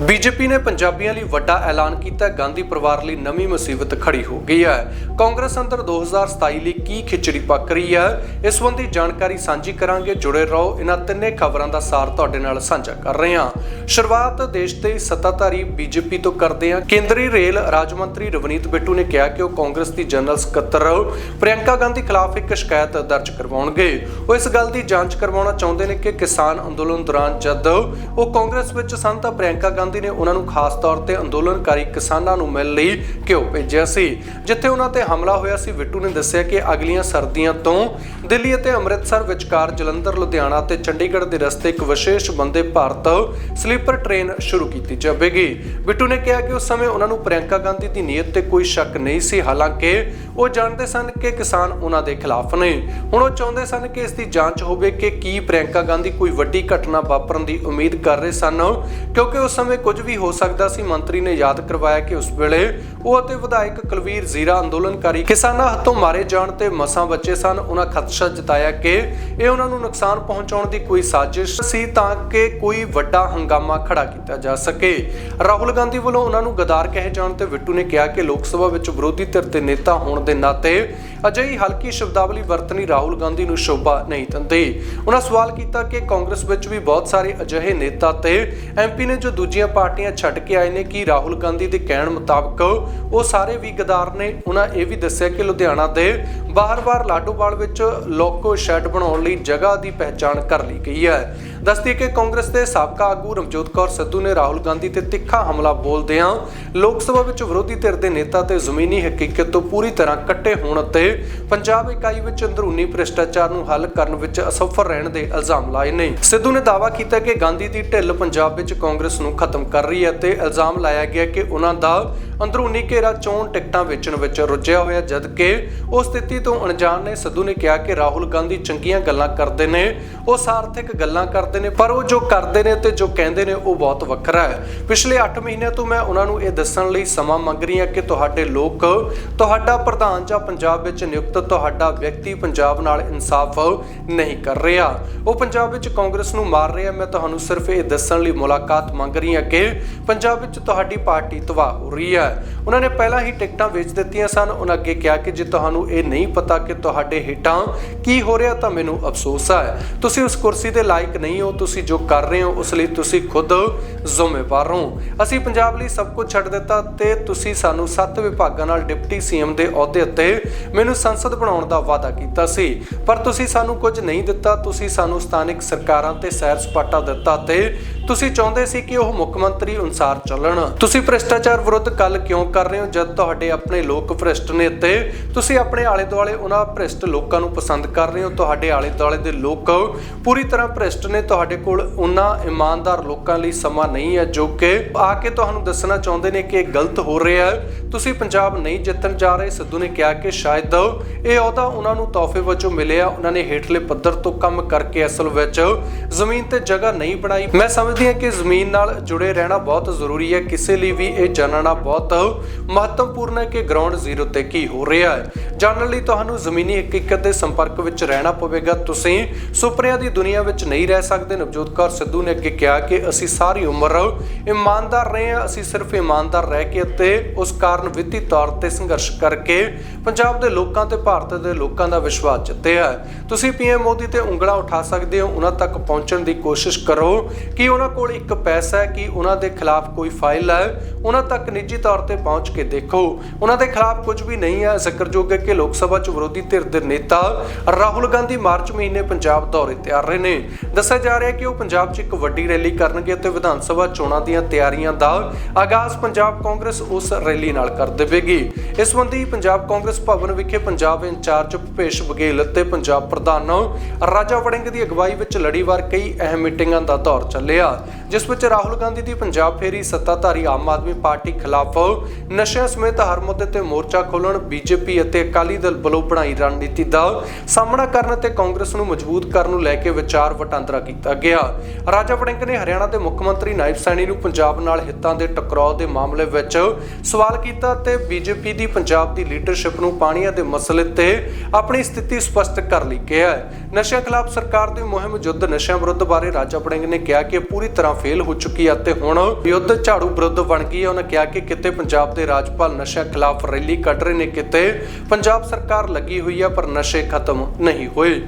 BJP ਨੇ ਪੰਜਾਬੀਆਂ ਲਈ ਵੱਡਾ ਐਲਾਨ ਕੀਤਾ ਗਾਂਧੀ ਪਰਿਵਾਰ ਲਈ ਨਵੀਂ ਮੁਸੀਬਤ ਖੜੀ ਹੋ ਗਈ ਹੈ। ਕਾਂਗਰਸ ਅੰਦਰ 2027 ਲਈ ਕੀ ਖਿਚੜੀ ਪੱਕ ਰਹੀ ਹੈ? ਇਸ ਸੰਬੰਧੀ ਜਾਣਕਾਰੀ ਸਾਂਝੀ ਕਰਾਂਗੇ। ਜੁੜੇ ਰਹੋ। ਇਹਨਾਂ ਤਿੰਨੇ ਖਬਰਾਂ ਦਾ ਸਾਰ ਤੁਹਾਡੇ ਨਾਲ ਸਾਂਝਾ ਕਰ ਰਹੇ ਹਾਂ। ਸ਼ੁਰੂਆਤ ਦੇਸ਼ ਦੇ ਸੱਤਾਧਾਰੀ ਬੀਜੇਪੀ ਤੋਂ ਕਰਦੇ ਹਾਂ। ਕੇਂਦਰੀ ਰੇਲ ਰਾਜ ਮੰਤਰੀ ਰਵਨੀਤ ਬਿੱਟੂ ਨੇ ਕਿਹਾ ਕਿ ਉਹ ਕਾਂਗਰਸ ਦੀ ਜਨਰਲ ਸਕੱਤਰ ਪ੍ਰਿਯੰਕਾ ਗਾਂਧੀ ਖਿਲਾਫ ਇੱਕ ਸ਼ਿਕਾਇਤ ਦਰਜ ਕਰਵਾਉਣਗੇ। ਉਹ ਇਸ ਗੱਲ ਦੀ ਜਾਂਚ ਕਰਵਾਉਣਾ ਚਾਹੁੰਦੇ ਨੇ ਕਿ ਕਿਸਾਨ ਅੰਦੋਲਨ ਦੌਰਾਨ ਜਦ ਉਹ ਕਾਂਗਰਸ ਵਿੱਚ ਸਨ ਤਾਂ ਪ੍ਰਿਯੰਕਾ ਗਾਂਧੀ ਨੇ ਉਹਨਾਂ ਨੂੰ ਖਾਸ ਤੌਰ ਤੇ ਅੰਦੋਲਨਕਾਰੀ ਕਿਸਾਨਾਂ ਨੂੰ ਮਿਲਣ ਲਈ ਘਿਓ ਭੇਜਿਆ ਸੀ। ਜਿੱਥੇ ਉਹਨਾਂ ਤੇ ਹਮਲਾ ਹੋਇਆ ਸੀ, ਬਿੱਟੂ ਨੇ ਦੱਸਿਆ ਕਿ ਅਗਲੀਆਂ ਸਰਦੀਆਂ ਤੋਂ ਦਿੱਲੀ ਅਤੇ ਅੰਮ੍ਰਿਤਸਰ ਵਿਚਕਾਰ ਜਲੰਧਰ, ਲੁਧਿਆਣਾ ਤੇ ਚੰਡੀਗੜ੍ਹ ਦੇ ਰਸਤੇ ਇੱਕ ਵਿਸ਼ੇਸ਼ ਬੰਦੇ ਭਾਰਤ ਸਲੀਪਰ ਟ੍ਰੇਨ ਸ਼ੁਰੂ ਕੀਤੀ ਜਾਵੇਗੀ। ਬਿੱਟੂ ਨੇ ਕਿਹਾ ਕਿ ਉਸ ਸਮੇਂ ਉਹਨਾਂ ਨੂੰ ਪ੍ਰਿਯੰਕਾ ਗਾਂਧੀ ਦੀ ਨੀਅਤ ਤੇ ਕੋਈ ਸ਼ੱਕ ਨਹੀਂ ਸੀ। ਹਾਲਾਂਕਿ ਉਹ ਜਾਣਦੇ ਸਨ ਕਿ ਕਿਸਾਨ ਉਹਨਾਂ ਦੇ ਖਿਲਾਫ ਨੇ। ਹੁਣ ਉਹ ਚਾਹੁੰਦੇ ਸਨ ਕਿ ਇਸ ਦੀ ਜਾਂਚ ਹੋਵੇ ਕਿ ਕੀ ਪ੍ਰਿਯੰਕਾ ਗਾਂਧੀ ਕੋਈ ਵੱਡੀ ਘਟਨਾ ਵਾਪਰਨ ਦੀ ਉਮੀਦ ਕਰ ਰਹੇ ਸਨ, ਕਿਉਂਕਿ ਉਸ ਸਮੇਂ ਕੁਝ ਵੀ ਹੋ ਸਕਦਾ ਸੀ। ਮੰਤਰੀ ਨੇ ਯਾਦ ਕਰਵਾਇਆ ਕਿ ਉਸ ਵੇਲੇ ਉਹ ਅਤੇ ਵਿਧਾਇਕ ਕੁਲਵੀਰ ਜ਼ੀਰਾ ਅੰਦੋਲਨਕਾਰੀ ਕਿਸਾਨਾਂ ਹੱਥੋਂ ਮਾਰੇ ਜਾਣ ਤੇ ਮਸਾਂ ਬੱਚੇ ਸਨ। ਉਹਨਾਂ ਖਦਸ਼ਾ ਜਤਾਇਆ ਕਿ ਇਹ ਉਹਨਾਂ ਨੂੰ ਨੁਕਸਾਨ ਪਹੁੰਚਾਉਣ ਦੀ ਕੋਈ ਸਾਜ਼ਿਸ਼ ਸੀ ਤਾਂ ਕਿ ਕੋਈ ਵੱਡਾ ਹੰਗਾਮਾ ਖੜਾ ਕੀਤਾ ਜਾ ਸਕੇ। ਰਾਹੁਲ ਗਾਂਧੀ ਵੱਲੋਂ ਉਹਨਾਂ ਨੂੰ ਗਦਾਰ ਕਹੇ ਜਾਣ ਤੇ ਵਿਟੂ ਨੇ ਕਿਹਾ ਕਿ ਲੋਕ ਸਭਾ ਵਿੱਚ ਵਿਰੋਧੀ ਧਿਰ ਦੇ ਨੇਤਾ ਹੋਣ ਦੇ ਨਾਤੇ ਅਜਿਹੀ ਹਲਕੀ ਸ਼ਬਦਾਵਲੀ ਵਰਤਣੀ ਰਾਹੁਲ ਗਾਂਧੀ ਨੂੰ ਸ਼ੋਭਾ ਨਹੀਂ ਦਿੰਦੀ। ਉਹਨਾਂ ਸਵਾਲ ਕੀਤਾ ਕਿ ਕਾਂਗਰਸ ਵਿੱਚ ਵੀ ਬਹੁਤ ਸਾਰੇ ਅਜਿਹੇ ਨੇਤਾ ਤੇ ਐਮਪੀ ਨੇ ਜੋ ਦੂਜੀਆਂ ਪਾਰਟੀਆਂ ਛੱਡ ਕੇ ਆਏ ਨੇ, ਕਿ ਰਾਹੁਲ ਗਾਂਧੀ ਦੇ ਕਹਿਣ ਮੁਤਾਬਕ, ਉਹ ਸਾਰੇ ਵੀ ਗਦਾਰ ਨੇ। ਉਹਨਾਂ ਇਹ ਵੀ ਦੱਸਿਆ ਕਿ ਲੁਧਿਆਣਾ ਦੇ ਬਾਹਰ-ਬਾਹਰ ਲਾਡੋਵਾਲ ਵਿੱਚ ਲੋਕੋ ਸ਼ੈੱਡ ਬਣਾਉਣ ਲਈ ਜਗ੍ਹਾ ਦੀ ਪਹਿਚਾਣ ਕਰ ਲਈ ਗਈ ਹੈ। ਦੱਸਦੀ ਕਿ ਕਾਂਗਰਸ ਦੇ ਸਾਬਕਾ ਆਗੂ ਰਮਜੋਤ ਕੌਰ ਸਿੱਧੂ ਨੇ ਰਾਹੁਲ ਗਾਂਧੀ ਤੇ ਤਿੱਖਾ ਹਮਲਾ ਬੋਲਦਿਆਂ ਲੋਕ ਸਭਾ ਵਿੱਚ ਵਿਰੋਧੀ ਧਿਰ ਦੇ ਨੇਤਾ ਤੇ ਜ਼ਮੀਨੀ ਹਕੀਕਤ ਤੋਂ ਪੂਰੀ ਤਰ੍ਹਾਂ ਕੱਟੇ ਹੋਣ ਅਤੇ ਪੰਜਾਬ ਇਕਾਈ ਵਿੱਚ ਅੰਦਰੂਨੀ ਭ੍ਰਿਸ਼ਟਾਚਾਰ ਨੂੰ ਹੱਲ ਕਰਨ ਵਿੱਚ ਅਸਫਲ ਰਹਿਣ ਦੇ ਇਲਜ਼ਾਮ ਲਾਏ ਨੇ। ਸਿੱਧੂ ਨੇ ਦਾਅਵਾ ਕੀਤਾ ਕਿ ਗਾਂਧੀ ਦੀ ਢਿੱਲ ਪੰਜਾਬ ਵਿੱਚ ਕਾਂਗਰਸ ਨੂੰ ਖਤਮ ਕਰ ਰਹੀ ਹੈ ਤੇ ਇਲਜ਼ਾਮ ਲਾਇਆ ਗਿਆ ਕਿ ਉਹਨਾਂ ਦਾ ਅੰਦਰੂਨੀ ਘੇਰਾ ਚੋਣ ਟਿਕਟਾਂ ਵੇਚਣ ਵਿੱਚ ਰੁੱਝਿਆ ਹੋਇਆ, ਜਦਕਿ ਉਹ ਸਥਿਤੀ ਤੋਂ ਅਣਜਾਣ ਨੇ। ਸਿੱਧੂ ਨੇ ਕਿਹਾ ਕਿ ਰਾਹੁਲ ਗਾਂਧੀ ਚੰਗੀਆਂ ਗੱਲਾਂ ਕਰਦੇ ਨੇ, ਉਹ ਸਾਰਥਿਕ ਗੱਲਾਂ ਕਰਦੇ ਨੇ, ਪਰ ਉਹ ਜੋ ਕਰਦੇ ਨੇ ਤੇ ਜੋ ਕਹਿੰਦੇ ਨੇ, ਉਹ ਬਹੁਤ ਵੱਖਰਾ ਹੈ। ਪਿਛਲੇ 8 ਮਹੀਨਿਆਂ ਤੋਂ ਮੈਂ ਉਹਨਾਂ ਨੂੰ ਇਹ ਦੱਸਣ ਲਈ ਸਮਾਂ ਮੰਗ ਰਹੀ ਹਾਂ ਕਿ ਤੁਹਾਡੇ ਲੋਕ, ਤੁਹਾਡਾ ਪ੍ਰਧਾਨ ਜਾਂ ਪੰਜਾਬ ਵਿੱਚ ਨਿਯੁਕਤ, ਤੁਹਾਡਾ ਵਿਅਕਤੀ ਪੰਜਾਬ ਨਾਲ ਇਨਸਾਫ ਨਹੀਂ ਕਰ ਰਿਹਾ। ਉਹ ਪੰਜਾਬ ਵਿੱਚ ਕਾਂਗਰਸ ਨੂੰ ਮਾਰ ਰਿਹਾ, ਮੈਂ ਤੁਹਾਨੂੰ ਸਿਰਫ ਇਹ ਦੱਸਣ ਲਈ ਮੁਲਾਕਾਤ ਮੰਗ ਰਹੀ ਹਾਂ ਕਿ ਪੰਜਾਬ ਵਿੱਚ ਤੁਹਾਡੀ ਪਾਰਟੀ ਤਬਾਹ ਹੋ ਰਹੀ ਹੈ। ਉਹਨਾਂ ਨੇ ਪਹਿਲਾਂ ਹੀ ਟਿਕਟਾਂ ਵੇਚ ਦਿੱਤੀਆਂ ਸਨ, ਉਹਨਾਂ ਅੱਗੇ ਕਿਹਾ ਕਿ ਜੇ ਤੁਹਾਨੂੰ ਇਹ ਨਹੀਂ ਪਤਾ ਕਿ ਤੁਹਾਡੇ ਹੇਠਾਂ ਕੀ ਹੋ ਰਿਹਾ, ਤਾਂ ਮੈਨੂੰ ਅਫਸੋਸ ਹੈ। ਤੁਸੀਂ ਉਸ ਕੁਰਸੀ ਦੇ ਲਾਇਕ ਨਹੀਂ ਹੋ, ਤੁਸੀਂ ਜੋ ਕਰ ਰਹੇ ਹੋ, ਉਸ ਲਈ ਤੁਸੀਂ ਖੁਦ ਜ਼ਿੰਮੇਵਾਰ ਹੋ। ਅਸੀਂ ਪੰਜਾਬ ਲਈ ਸਭ ਕੁਝ ਛੱਡ ਦਿੱਤਾ ਤੇ ਤੁਸੀਂ ਸਾਨੂੰ ਸੱਤ ਵਿਭਾਗਾਂ ਨਾਲ ਡਿਪਟੀ ਸੀਐਮ ਦੇ ਅਹੁਦੇ ਉੱਤੇ ਮੈਨੂੰ ਸੰਸਦ ਬਣਾਉਣ ਦਾ ਵਾਅਦਾ ਕੀਤਾ ਸੀ। ਪਰ ਤੁਸੀਂ ਸਾਨੂੰ ਕੁਝ ਨਹੀਂ ਦਿੱਤਾ, ਤੁਸੀਂ ਸਾਨੂੰ ਸਥਾਨਕ ਸਰਕਾਰਾਂ ਤੇ ਸੈਰ ਸਪਾਟਾ ਦਿੱਤਾ ਤੇ ਤੁਸੀਂ ਚਾਹੁੰਦੇ ਸੀ ਕਿ ਉਹ ਮੁੱਖ ਮੰਤਰੀ ਅਨੁਸਾਰ ਚੱਲਣ? ਤੁਸੀਂ ਭ੍ਰਿਸ਼ਟਾਚਾਰ ਵਿਰੁੱਧ ਗੱਲ ਕਿਉਂ ਕਰ ਰਹੇ ਹੋ ਜਦ ਤੁਹਾਡੇ ਆਪਣੇ ਲੋਕ ਭ੍ਰਿਸ਼ਟ ਨੇ ਤੇ ਤੁਸੀਂ ਆਪਣੇ ਆਲੇ ਦੁਆਲੇ ਉਹਨਾਂ ਭ੍ਰਿਸ਼ਟ ਲੋਕਾਂ ਨੂੰ ਪਸੰਦ ਕਰ ਰਹੇ ਹੋ? ਤੁਹਾਡੇ ਆਲੇ ਦੁਆਲੇ ਦੇ ਲੋਕ ਪੂਰੀ ਤਰ੍ਹਾਂ ਭ੍ਰਿਸ਼ਟ ਨੇ, ਤੁਹਾਡੇ ਕੋਲ ਉਹਨਾਂ ਇਮਾਨਦਾਰ ਲੋਕਾਂ ਲਈ ਸਮਾਂ ਨਹੀਂ ਹੈ ਜੋ ਕਿ ਆ ਕੇ ਤੁਹਾਨੂੰ ਦੱਸਣਾ ਚਾਹੁੰਦੇ ਨੇ ਕਿ ਇਹ ਗਲਤ ਹੋ ਰਿਹਾ ਹੈ। ਤੁਸੀਂ ਪੰਜਾਬ ਨਹੀਂ ਜਿੱਤਣ ਜਾ ਰਹੇ, ਸਿੱਧੂ ਨੇ ਕਿਹਾ ਕਿ ਸ਼ਾਇਦ ਇਹ ਅਹੁਦਾ ਉਹਨਾਂ ਨੂੰ ਤੋਹਫੇ ਵਜੋਂ ਮਿਲਿਆ। ਉਹਨਾਂ ਨੇ ਹੇਠਲੇ ਪੱਧਰ ਤੋਂ ਕੰਮ ਕਰਕੇ ਅਸਲ ਵਿੱਚ ਜ਼ਮੀਨ ਤੇ ਜਗ੍ਹਾ ਨਹੀਂ ਬਣਾਈ। ਮੈਂ ਸਮਝ ਸਮਝਦੀ ਹਾਂ ਕਿ ਜ਼ਮੀਨ ਨਾਲ ਜੁੜੇ ਰਹਿਣਾ ਬਹੁਤ ਜ਼ਰੂਰੀ ਹੈ। ਕਿਸੇ ਲਈ ਵੀ ਇਹ ਜਾਣਨਾ ਬਹੁਤ ਮਹੱਤਵਪੂਰਨ ਹੈ ਕਿ ਗਰਾਊਂਡ ਜ਼ੀਰੋ ਤੇ ਕੀ ਹੋ ਰਿਹਾ ਹੈ। ਜਾਣਨ ਲਈ ਤੁਹਾਨੂੰ ਜ਼ਮੀਨੀ ਹਕੀਕਤ ਦੇ ਸੰਪਰਕ ਵਿੱਚ ਰਹਿਣਾ ਪਵੇਗਾ। ਤੁਸੀਂ ਸੁਪਨਿਆਂ ਦੀ ਦੁਨੀਆ ਵਿੱਚ ਨਹੀਂ ਰਹਿ ਸਕਦੇ। ਨਵਜੋਤ ਕੌਰ ਸਿੱਧੂ ਨੇ ਅੱਗੇ ਕਿਹਾ ਕਿ ਅਸੀਂ ਸਾਰੀ ਉਮਰ ਇਮਾਨਦਾਰ ਰਹੇ ਹਾਂ। ਅਸੀਂ ਸਿਰਫ ਇਮਾਨਦਾਰ ਰਹਿ ਕੇ ਅਤੇ ਉਸ ਕਾਰਨ ਵਿੱਤੀ ਤੌਰ ਤੇ ਸੰਘਰਸ਼ ਕਰਕੇ ਪੰਜਾਬ ਦੇ ਲੋਕਾਂ ਤੇ ਭਾਰਤ ਦੇ ਲੋਕਾਂ ਦਾ ਵਿਸ਼ਵਾਸ ਜਿੱਤਿਆ ਹੈ। ਤੁਸੀਂ ਪੀਐਮ ਮੋਦੀ ਤੇ ਉਂਗਲਾਂ ਉਠਾ ਸਕਦੇ ਹੋ। ਉਹਨਾਂ ਤੱਕ ਪਹੁੰਚਣ ਦੀ ਕੋਸ਼ਿਸ਼ ਕਰੋ ਕਿ ਉਹਨਾਂ ਕੋਲ ਇੱਕ ਪੈਸਾ ਹੈ ਕਿ ਉਹਨਾਂ ਦੇ ਖਿਲਾਫ ਕੋਈ ਫਾਈਲ ਹੈ ਉਹਨਾਂ ਤੱਕ ਨਿੱਜੀ ਤੌਰ ਤੇ ਪਹੁੰਚ ਕੇ ਦੇਖੋ। ਉਹਨਾਂ ਦੇ ਖਿਲਾਫ ਕੁਝ ਵੀ ਨਹੀਂ ਹੈ। ਜ਼ਿਕਰਯੋਗ ਹੈ ਕਿ ਲੋਕ ਸਭਾ ਚ ਵਿਰੋਧੀ ਧਿਰ ਦੇ ਨੇਤਾ ਰਾਹੁਲ ਗਾਂਧੀ ਮਾਰਚ ਮਹੀਨੇ ਪੰਜਾਬ ਦੌਰੇ ਤੇ ਆ ਰਹੇ ਨੇ। ਦੱਸਿਆ ਜਾ ਰਿਹਾ ਕਿ ਉਹ ਪੰਜਾਬ 'ਚ ਇੱਕ ਵੱਡੀ ਰੈਲੀ ਕਰਨਗੇ ਤੇ ਵਿਧਾਨ ਸਭਾ ਚੋਣਾਂ ਦੀਆਂ ਤਿਆਰੀਆਂ ਦਾ ਆਗਾਜ਼ ਪੰਜਾਬ ਕਾਂਗਰਸ ਉਸ ਰੈਲੀ ਨਾਲ ਕਰ ਦੇਵੇਗੀ। ਇਸ ਸੰਬੰਧੀ ਪੰਜਾਬ ਕਾਂਗਰਸ ਭਵਨ ਵਿਖੇ ਪੰਜਾਬ ਇੰਚਾਰਜ ਭੁਪੇਸ਼ ਬਘੇਲ ਅਤੇ ਪੰਜਾਬ ਪ੍ਰਧਾਨ ਰਾਜਾ ਵੜਿੰਗ ਦੀ ਅਗਵਾਈ ਵਿੱਚ ਲੜੀਵਾਰ ਕਈ ਅਹਿਮ ਮੀਟਿੰਗਾਂ ਦਾ ਦੌਰ ਚੱਲਿਆ। 보니까 ਜਿਸ ਵਿੱਚ ਰਾਹੁਲ ਗਾਂਧੀ ਦੀ ਪੰਜਾਬ ਫੇਰੀ ਸੱਤਾਧਾਰੀ ਆਮ ਆਦਮੀ ਪਾਰਟੀ ਖਿਲਾਫ ਨਸ਼ਿਆਂ ਸਮੇਤ ਹਰ ਮੁੱਦੇ ਤੇ ਮੋਰਚਾ ਖੋਲਣ ਬੀਜੇਪੀ ਅਤੇ ਅਕਾਲੀ ਦਲ ਵੱਲੋਂ ਬਣਾਈ ਰਣਨੀਤੀ ਦਾ ਸਾਹਮਣਾ ਕਰਨ ਤੇ ਕਾਂਗਰਸ ਨੂੰ ਮਜ਼ਬੂਤ ਕਰਨ ਨੂੰ ਲੈ ਕੇ ਵਿਚਾਰ ਵਟਾਂਦਰਾ ਕੀਤਾ ਗਿਆ। ਰਾਜਾ ਵੜਿੰਗ ਨੇ ਹਰਿਆਣਾ ਦੇ ਮੁੱਖ ਮੰਤਰੀ ਨਾਇਬ ਸੈਣੀ ਨੂੰ ਪੰਜਾਬ ਨਾਲ ਹਿੱਤਾਂ ਦੇ ਟਕਰਾਅ ਦੇ ਮਾਮਲੇ ਵਿੱਚ ਸਵਾਲ ਕੀਤਾ ਤੇ ਬੀਜੇਪੀ ਦੀ ਪੰਜਾਬ ਦੀ ਲੀਡਰਸ਼ਿਪ ਨੂੰ ਪਾਣੀਆਂ ਦੇ ਮਸਲੇ ਤੇ ਆਪਣੀ ਸਥਿਤੀ ਸਪਸ਼ਟ ਕਰ ਲਈ ਕਿਹਾ ਨਸ਼ਿਆਂ ਖਿਲਾਫ ਸਰਕਾਰ ਦੀ ਮੁਹਿੰਮ ਯੁੱਧ ਨਸ਼ਿਆਂ ਵਿਰੁੱਧ ਬਾਰੇ ਰਾਜਾ ਵੜਿੰਗ ਨੇ ਕਿਹਾ ਕਿ ਪੂਰੀ ਤਰ੍ਹਾਂ ਫੇਲ ਹੋ ਚੁੱਕੀ ਹੈ ਤੇ ਹੁਣ ਯੁੱਧ ਝਾੜੂ ਵਿਰੁੱਧ ਬਣ ਗਈ ਹੈ ਉਹਨਾਂ ਕਿਹਾ ਕਿ ਕਿਤੇ ਪੰਜਾਬ ਦੇ ਰਾਜਪਾਲ ਨਸ਼ਾ ਖਿਲਾਫ ਰੈਲੀ ਕੱਢ ਰਹੇ ਨੇ, ਕਿਤੇ ਪੰਜਾਬ ਸਰਕਾਰ ਲੱਗੀ ਹੋਈ ਹੈ ਪਰ ਨਸ਼ੇ ਖਤਮ ਨਹੀਂ ਹੋਏ।